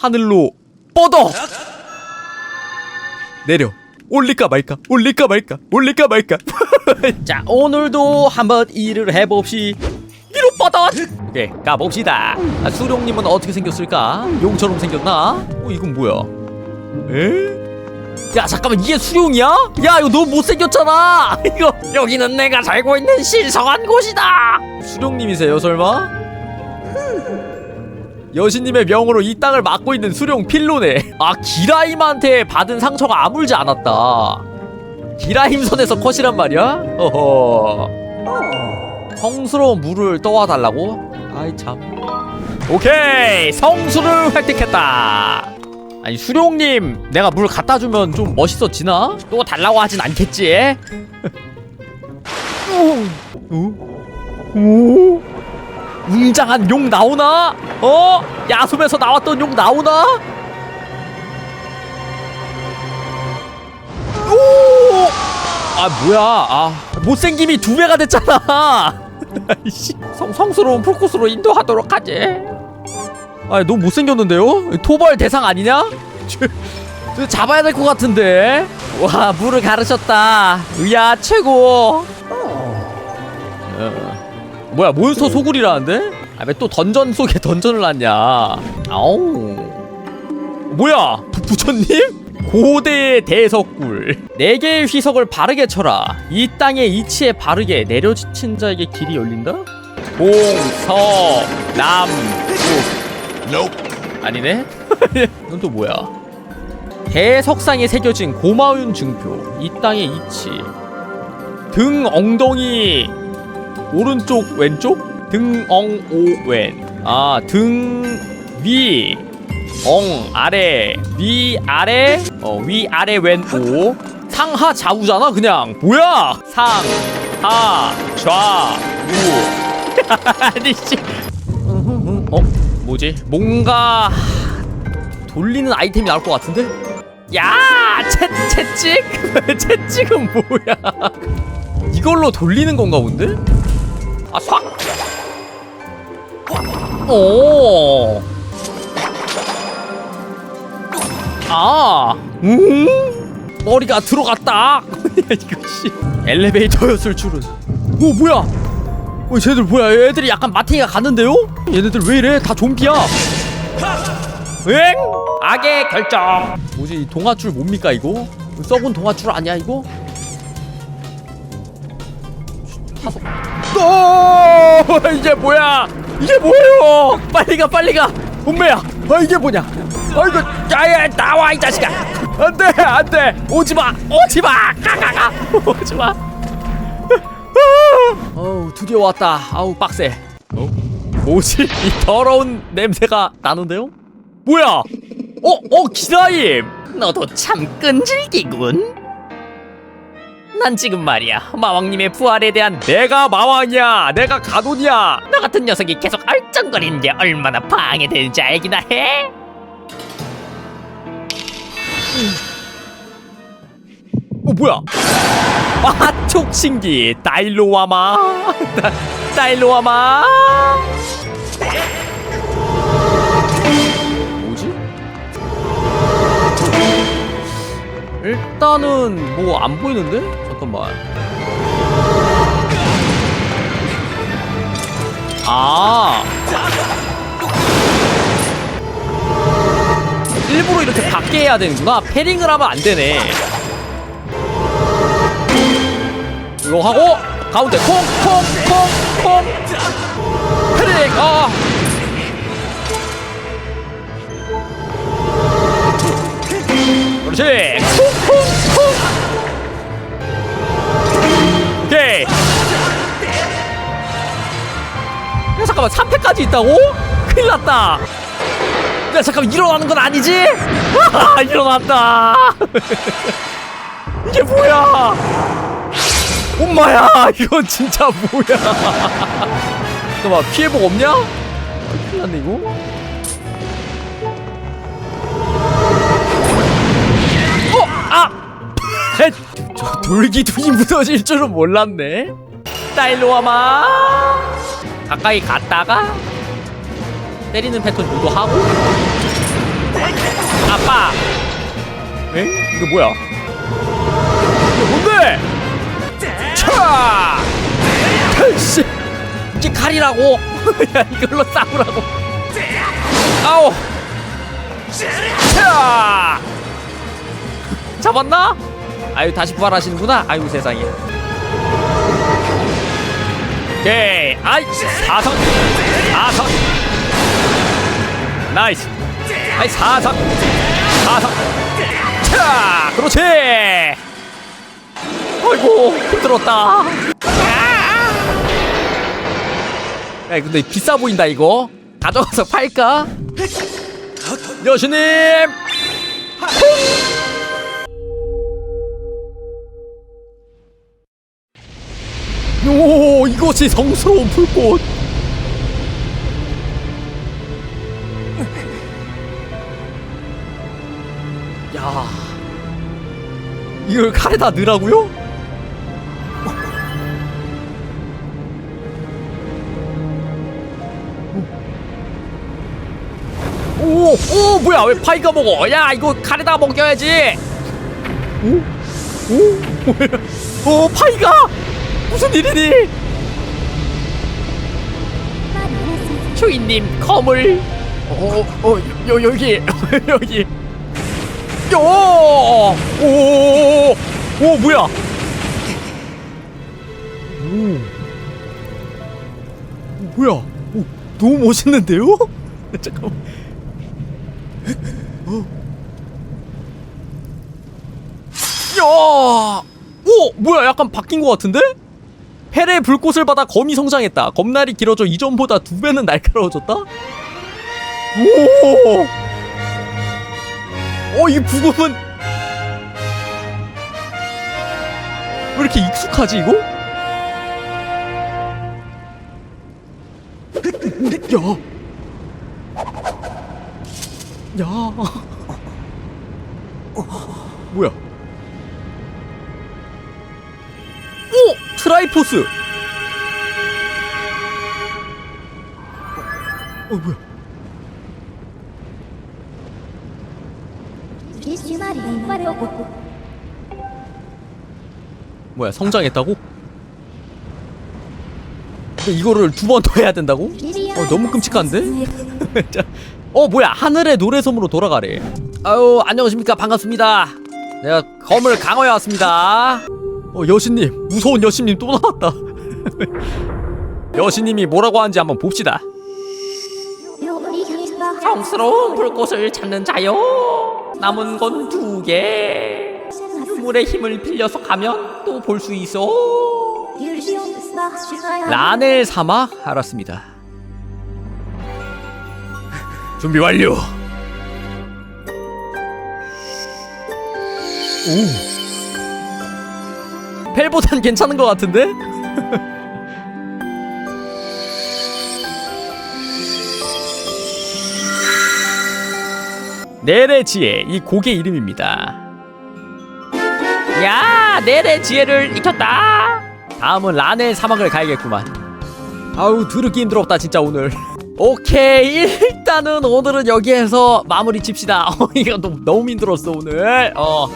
하늘로 뻗어. 내려. 올릴까 말까? 올릴까 말까? 올릴까 말까? 자 오늘도 한번 일을 해봅시. 위로 뻗어. 오케이 가봅시다. 아, 수룡님은 어떻게 생겼을까? 용처럼 생겼나? 어 이건 뭐야? 에? 야 잠깐만 이게 수룡이야? 야 이거 너무 못생겼잖아. 이거 여기는 내가 살고 있는 신성한 곳이다. 수룡님이세요 설마? 여신님의 명으로 이 땅을 막고 있는 수룡 필로네 아 기라임한테 받은 상처가 아물지 않았다 기라임 손에서 컷이란 말이야? 어허 성스러운 물을 떠와달라고? 아이 참 오케이 성수를 획득했다 아니 수룡님 내가 물 갖다 주면 좀 멋있어지나? 또 달라고 하진 않겠지? 오? 오? 웅장한 용 나오나? 어? 야숨에서 나왔던 용 나오나? 오! 아 뭐야 아 못생김이 두 배가 됐잖아 성, 성스러운 풀코스로 인도하도록 하지 아 너무 못생겼는데요? 토벌 대상 아니냐? 잡아야 될 것 같은데 와 물을 가르쳤다 으야 최고 어. 뭐야 몬스터 소굴이라는데? 아 왜 또 던전 속에 던전을 놨냐? 아우 뭐야 부, 부처님? 고대의 대석굴. 네 개의 휘석을 바르게 쳐라. 이 땅의 이치에 바르게 내려지친 자에게 길이 열린다? 동서남북 아니네? 이건 또 뭐야? 대석상에 새겨진 고마운 증표. 이 땅의 이치. 등 엉덩이 오른쪽 왼쪽? 등엉오왼. 아 등 위. 엉 아래. 위 아래. 어 위 아래 왼오. 상하 좌우잖아 그냥. 뭐야? 상하 좌우. 아니 씨. 어 뭐지? 뭔가 돌리는 아이템이 나올 것 같은데? 야 채, 채찍? 채찍은 뭐야? 이걸로 돌리는 건가 본데 아 싹! 오 아, 음? 머리가 들어갔다. 이거 씨. 엘리베이터였을 줄은. 오 뭐야? 어 쟤들 뭐야? 얘들이 약간 마팅이가 갔는데요? 얘네들 왜 이래? 다 좀비야. 응? 악의 결정. 뭐지? 이 동아줄 뭡니까 이거? 썩은 동아줄 아니야 이거? 타서. 오! 이게 뭐야? 이게 뭐예요? 빨리 가 빨리 가. 운매야. 아 이게 뭐냐? 아이고 야야 나와 이 자식아. 안돼 안돼 오지 마 오지 마 가가가 오지 마. 어우 드디어 왔다. 아우 빡세. 어? 뭐지? 이 더러운 냄새가 나는데요? 뭐야? 어? 어 기다임. 너도 참 끈질기군. 난 지금 말이야 마왕님의 부활에 대한 내가 마왕이야. 내가 가돈이야. 너 같은 녀석이 계속 얼쩡거리는 게 얼마나 방해되는지 알기나 해? 어 뭐야? 아 촉신기 다일로와마 다- 다일로와마 뭐지? 일단은 뭐 안 보이는데? 잠깐만. 아. 일부러 이렇게 밖에 해야 되는구나. 패링을 하면 안 되네. 이거 하고 가운데 콩콩콩콩 패링. 아. 그렇지. 콩콩콩 오케이 야 잠깐만 3패까지 있다고? 큰일 났다 야 잠깐만 일어나는 건 아니지? 아 일어났다 이게 뭐야 엄마야 이건 진짜 뭐야 잠깐만 피해복 없냐? 아, 큰일 났네 이거 어! 아! 헷! 저 돌기둥이 무너질 줄은 몰랐네 딸로 와마 가까이 갔다가 때리는 패턴 유도하고 이거 뭐야? 이거 뭔데? 차! 씨, 이게 칼이라고? 야 이걸로 싸우라고? 아우! 차! 잡았나? 아유 다시 부활하시는구나. 아유 세상에. 오케이. 아이 사선 사선 나이스. 아이 사선 사선 차 그렇지. 아이고 힘들었다. 야 근데 비싸 보인다 이거. 가져가서 팔까? 여신님. 오 이것이 성스러운 불꽃 야 이걸 칼에다 넣으라고요? 오, 오, 뭐야? 왜 파이가 먹어? 야, 이거 칼에다 먹여야지. 오, 오, 뭐야? 오, 파이가 무슨 일이니? 주인님 검을 어, 어, 여, 여기, 여기. 요! 오, 오, 오, 뭐야? 오, 오, 뭐야? 오, 너무 멋있는데요? 잠깐만. 어. 야! 오, 뭐야? 약간 바뀐 것 같은데? 펠의 불꽃을 받아 검이 성장했다. 검날이 길어져 이전보다 두 배는 날카로워졌다. 오! 어, 이 부금은 왜 이렇게 익숙하지 이거? 야, 야, 뭐야? 트라이포스. 어, 뭐야? 뭐야 성장했다고? 이거를 두 번 더 해야 된다고? 어 너무 끔찍한데? 자, 어 뭐야 하늘의 노래섬으로 돌아가래 아유 안녕하십니까 반갑습니다 내가 검을 강화해 왔습니다 어 여신님 무서운 여신님 또 나왔다. 여신님이 뭐라고 하는지 한번 봅시다. 성스러운 불꽃을 찾는 자요. 남은 건 두개. 유물의 힘을 빌려서 가면 또 볼 수 있어. 라넬 사막? 알았습니다. 준비 완료. 오 펠보단 괜찮은 것 같은데? 네레지에 이 곡의 이름입니다 야 지혜를 익혔다 다음은 라넬 사막을 가야겠구만. 아우 드럽기 힘들었다 진짜 오늘. 오케이 일단은 오늘은 여기에서 마무리 칩시다. 어, 이거 너무, 너무 힘들었어 오늘. 어